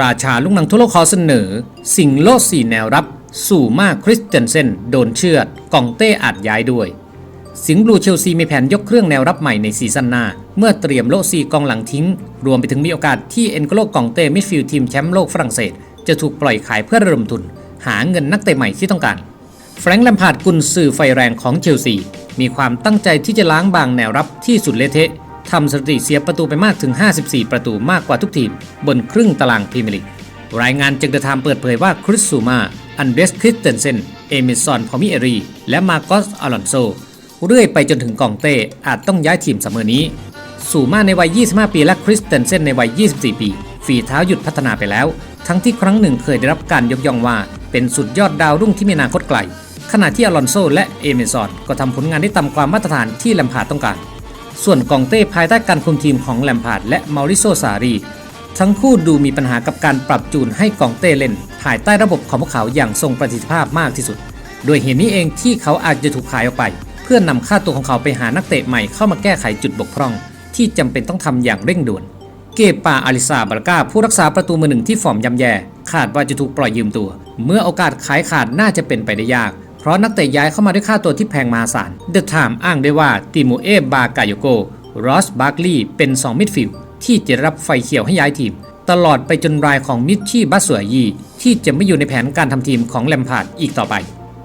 ราชาลูกหนังทั่วโลกขอเสนอ สิงโลดสี่แนวรับ สู่มาคริสเตนเซนโดนเชือดกองเต้อาจย้ายด้วย สิงห์บลูเชลซีมีแผนยกเครื่องแนวรับใหม่ในซีซั่นหน้า เมื่อเตรียมโลซีกองหลังทิ้ง รวมไปถึงมีโอกาสที่เอ็นโกโลกองเต้มิดฟิลด์ทีมแชมป์โลกฝรั่งเศส จะถูกปล่อยขายเพื่อระดมทุน หาเงินนักเตะใหม่ที่ต้องการแฟรงค์แลมพาร์ดกุนซือไฟแรงของเชลซีมีความตั้งใจที่จะล้างบางแนวรับที่สุดเละเทะ ทำสถิติเสียประตูไปมากถึง 54 ประตูมากกว่าทุกทีม บนครึ่งตารางพรีเมียร์ลีก รายงานจึงเดทามเปิดเผยว่าคริสซูมา อันเดรสคริสเตนเซน เอมิซอน พอมิเอรี และมาโกสอลอนโซ เรื่อยไปจนถึงกองเต้ อาจต้องย้ายทีมเสมอนี้ สูมาในวัย 25 ปี และคริสเตนเซนในวัย 24 ปี ฝีเท้าหยุดพัฒนาไปแล้ว ทั้งที่ครั้งหนึ่งเคยได้รับการยกย่องว่า เป็นสุดยอดดาวรุ่งที่มีอนาคตไกล ขณะที่อลอนโซและเอเมซอนก็ทำผลงานได้ต่ำกว่ามาตรฐานที่ลมพาต้องการ ส่วนกองเต้ภายใต้การคุมทีมของแลมพาร์ดและมาริโซซารี ทั้งคู่ดูมีปัญหากับการปรับจูนให้กองเต้เล่น ภายใต้ระบบของพวกเขาอย่างทรงประสิทธิภาพมากที่สุด โดยเหตุนี้เองที่เขาอาจจะถูกขายออกไป เพื่อนนำค่าตัวของเขาไปหานักเตะใหม่เข้ามาแก้ไขจุดบกพร่อง ที่จำเป็นต้องทำอย่างเร่งด่วน เกปาอาริซาบาลกาผู้รักษาประตูมือหนึ่งที่ฟอร์มยำแย่คาดว่าจะถูกปล่อยยืมตัว เมื่อโอกาสขายขาดน่าจะเป็นไปได้ยาก ราะนักเตะย้ายเข้ามาด้วยค่าตัวที่แพงมหาศาลเดอะไทม์อ้างได้ว่าติโมเอบากายโกรอสบาร์กลีย์เป็น 2 มิดฟิลด์ที่จะรับไฟเขียวให้ย้ายทีม ตลอดไปจนรายของมิชชี่บัสเซอร์ยีที่จะไม่อยู่ในแผนการทำทีมของแลมพาร์ดอีกต่อไป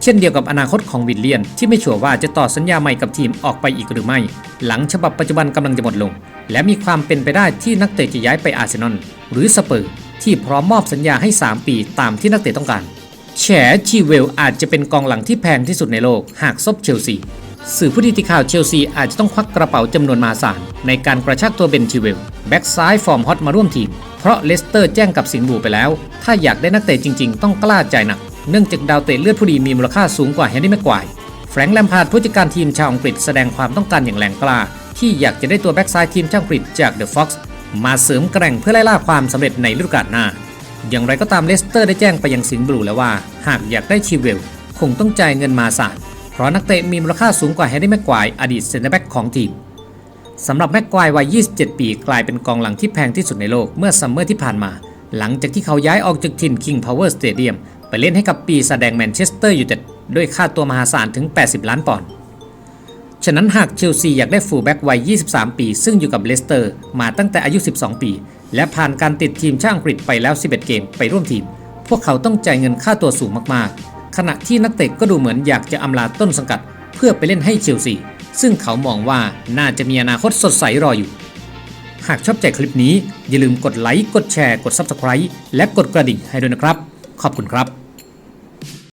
เช่นเดียวกับอนาคตของวิลเลียน ที่ไม่ชัวร์ว่าจะต่อสัญญาใหม่กับทีมออกไปอีกหรือไม่ หลังฉบับปัจจุบันกำลังจะหมดลง และมีความเป็นไปได้ที่นักเตะจะย้ายไปอาร์เซนอลหรือสเปอร์ที่พร้อมมอบสัญญาให้ 3 ปีตามที่นักเตะต้องการ แฉชีเวลอาจจะเป็นกองหลังที่แพงที่สุดในโลก หากซบเชลซี สื่อผู้ดีติข่าวเชลซีอาจจะต้องควักกระเป๋าจำนวนมาศาลในการกระชากตัวเบนชีเวล แบ็กซ้ายฟอร์มฮอตมาร่วมทีม เพราะเลสเตอร์แจ้งกับสิงห์บูไปแล้ว ถ้าอยากได้นักเตะจริง ๆ ต้องกล้าจ่ายหนัก เนื่องจากดาวเตะเลือดผู้ดีมีมูลค่าสูงกว่าแฮร์รี่แม็กควายแฟรงค์แลมพาร์ดผู้จัดการทีมชาวอังกฤษแสดงความต้องการอย่างแรงกล้า ที่อยากจะได้ตัวแบ็กซ้ายทีมชาวอังกฤษจากเดอะฟ็อกซ์มาเสริมแกร่งเพื่อไล่ล่าความสำเร็จในฤดูกาลหน้า อย่างไรก็ตามเลสเตอร์ได้แจ้งไปยังสิงห์บลูแล้วว่า หากอยากได้ชีเวล คงต้องจ่ายเงินมาศาลเพราะนักเตะมีมูลค่าสูงกว่าแฮร์รี่แม็กควายอดีตเซนเตอร์แบ็กของทีมสำหรับแม็กควายวัย 27 ปี กลายเป็นกองหลังที่แพงที่สุดในโลกเมื่อซัมเมอร์ที่ผ่านมา หลังจากที่เขาย้ายออกจากถิ่น King Power Stadium ไปเล่นให้กับปีศาจแดงแมนเชสเตอร์ยูไนเต็ดด้วยค่าตัวมหาศาลถึง 80 ล้านปอนด์ฉะนั้นหากเชลซีอยากได้ฟูลแบ็กวัย 23 ปี ซึ่งอยู่กับเลสเตอร์มาตั้งแต่อายุ 12 ปี และผ่านการติดทีมชาติอังกฤษไปแล้ว 11 เกมไปร่วมทีม พวกเขาต้องจ่ายเงินค่าตัวสูงมากๆ ขณะที่นักเตะก็ดูเหมือนอยากจะอำลาต้นสังกัด เพื่อไปเล่นให้เชลซี ซึ่งเขามองว่าน่าจะมีอนาคตสดใสรออยู่ หากชอบใจคลิปนี้อย่าลืมกดไลค์ กดแชร์ กด Subscribe และกดกระดิ่งให้ด้วยนะครับ ขอบคุณครับ